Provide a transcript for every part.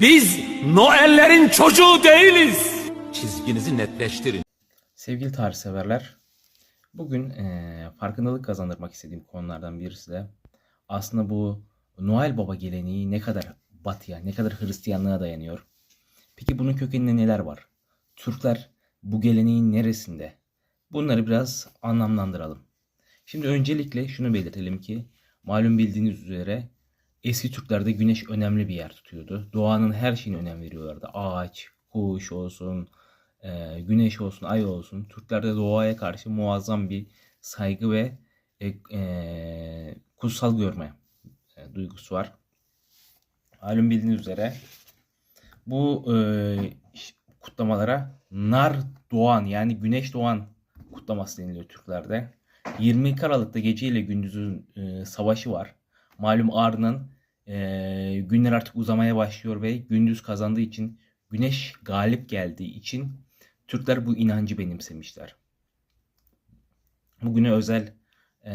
Biz Noellerin çocuğu değiliz. Çizginizi netleştirin. Sevgili tarihseverler, bugün eee, farkındalık kazandırmak istediğim konulardan birisi de aslında bu Noel Baba geleneği ne kadar batıya, ne kadar Hristiyanlığa dayanıyor. Peki bunun kökeninde neler var? Türkler bu geleneğin neresinde? Bunları biraz anlamlandıralım. Şimdi öncelikle şunu belirtelim ki malum bildiğiniz üzere eski Türklerde güneş önemli bir yer tutuyordu. Doğanın her şeyine önem veriyorlardı. Ağaç, kuş olsun, e, güneş olsun, ay olsun. Türklerde doğaya karşı muazzam bir saygı ve e, e, kutsal görme e, duygusu var. Malum bildiğiniz üzere bu e, kutlamalara nar doğan yani güneş doğan kutlaması deniliyor Türklerde. 22 Aralık'ta gece ile gündüzün e, savaşı var. Malum Ağrı'nın e, günler artık uzamaya başlıyor ve gündüz kazandığı için güneş galip geldiği için Türkler bu inancı benimsemişler. Bugüne özel e,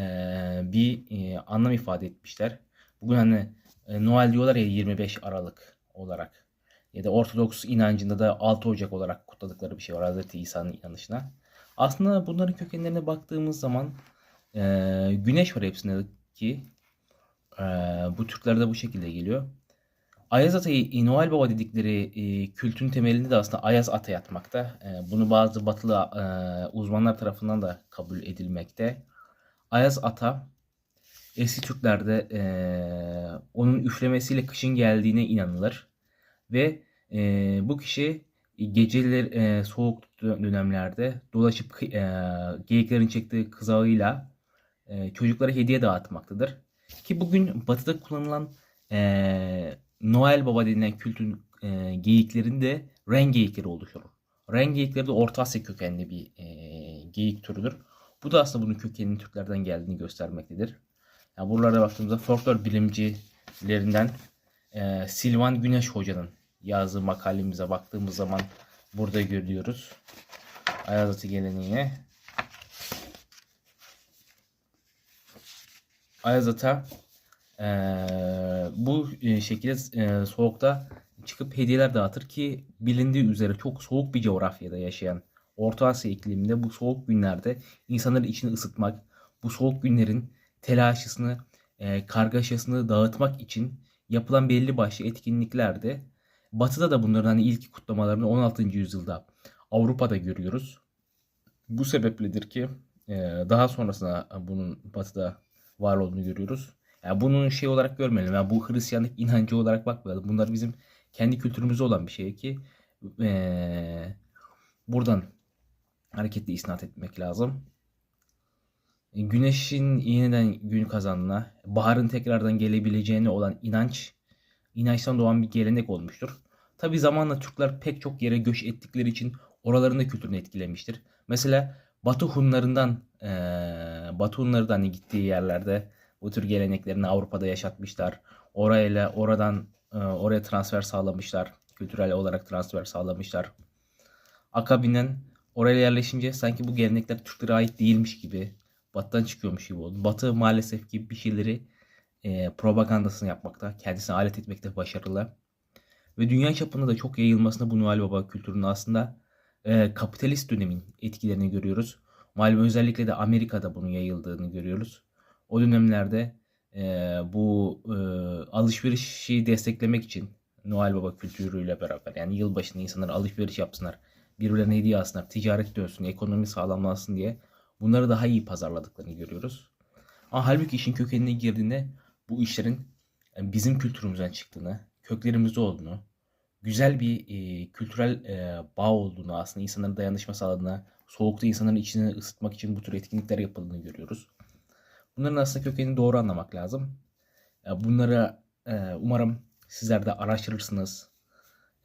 bir e, anlam ifade etmişler. Bugün hani e, Noel diyorlar ya 25 Aralık olarak ya da Ortodoks inancında da 6 Ocak olarak kutladıkları bir şey var Hazreti İsa'nın inanışına. Aslında bunların kökenlerine baktığımız zaman e, güneş var hepsinde ki bu Türklerde bu şekilde geliyor. Ayaz Ata'yı Noel Baba dedikleri e, kültün temelinde de aslında Ayaz Ata yatmakta. E, bunu bazı batılı e, uzmanlar tarafından da kabul edilmekte. Ayaz Ata eski Türklerde e, onun üflemesiyle kışın geldiğine inanılır. Ve e, bu kişi geceler e, soğuk dönemlerde dolaşıp e, geyiklerin çektiği kızağıyla e, çocuklara hediye dağıtmaktadır. Ki bugün batıda kullanılan e, Noel Baba denilen kültün e, geyiklerinde ren geyikleri oluşur. Ren geyikleri de Orta Asya kökenli bir e, geyik türüdür. Bu da aslında bunun kökeninin Türklerden geldiğini göstermektedir. Yani buralara baktığımızda folklor bilimcilerinden e, Silvan Güneş Hoca'nın yazdığı makalemize baktığımız zaman burada görüyoruz. Ayazatı geleneğine. Ayazata eee, bu e, şekilde e, soğukta çıkıp hediyeler dağıtır ki bilindiği üzere çok soğuk bir coğrafyada yaşayan Orta Asya ikliminde bu soğuk günlerde insanların içini ısıtmak, bu soğuk günlerin telaşısını, e, kargaşasını dağıtmak için yapılan belli başlı etkinliklerde Batı'da da bunların hani ilk kutlamalarını 16. yüzyılda Avrupa'da görüyoruz. Bu sebepledir ki e, daha sonrasında bunun Batı'da var olduğunu görüyoruz. Yani bunun şey olarak görmeyelim. Yani bu Hristiyanlık inancı olarak bakmayalım. Bunlar bizim kendi kültürümüzde olan bir şey ki e, buradan hareketli isnat etmek lazım. E, Güneşin yeniden gün kazandığına, baharın tekrardan gelebileceğine olan inanç, inançtan doğan bir gelenek olmuştur. Tabi zamanla Türkler pek çok yere göç ettikleri için oraların da kültürünü etkilemiştir. Mesela Batı Hunlarından, eee Batı Hunları hani gittiği yerlerde bu tür geleneklerini Avrupa'da yaşatmışlar. Orayla oradan eee, oraya transfer sağlamışlar. Kültürel olarak transfer sağlamışlar. Akabinden oraya yerleşince sanki bu gelenekler Türklere ait değilmiş gibi, Batı'dan çıkıyormuş gibi oldu. Batı maalesef ki bir şeyleri eee, propagandasını yapmakta, kendisine alet etmekte başarılı. Ve dünya çapında da çok yayılmasında bu Noel Baba kültürünün aslında e, kapitalist dönemin etkilerini görüyoruz. Malum özellikle de Amerika'da bunun yayıldığını görüyoruz. O dönemlerde e, bu e, alışverişi desteklemek için Noel Baba kültürüyle beraber yani yılbaşında insanlar alışveriş yapsınlar, birbirlerine hediye alsınlar, ticaret dönsün, ekonomi sağlamlansın diye bunları daha iyi pazarladıklarını görüyoruz. Ama halbuki işin kökenine girdiğinde bu işlerin bizim kültürümüzden çıktığını, köklerimizde olduğunu, güzel bir e, kültürel e, bağ olduğunu, aslında insanların dayanışma sağladığını, soğukta insanların içini ısıtmak için bu tür etkinlikler yapıldığını görüyoruz. Bunların aslında kökenini doğru anlamak lazım. E, bunları e, umarım sizler de araştırırsınız.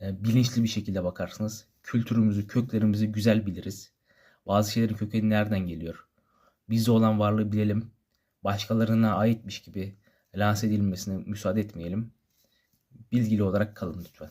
E, bilinçli bir şekilde bakarsınız. Kültürümüzü, köklerimizi güzel biliriz. Bazı şeylerin kökeni nereden geliyor? Bizde olan varlığı bilelim. Başkalarına aitmiş gibi lanse edilmesine müsaade etmeyelim. Bilgili olarak kalın lütfen.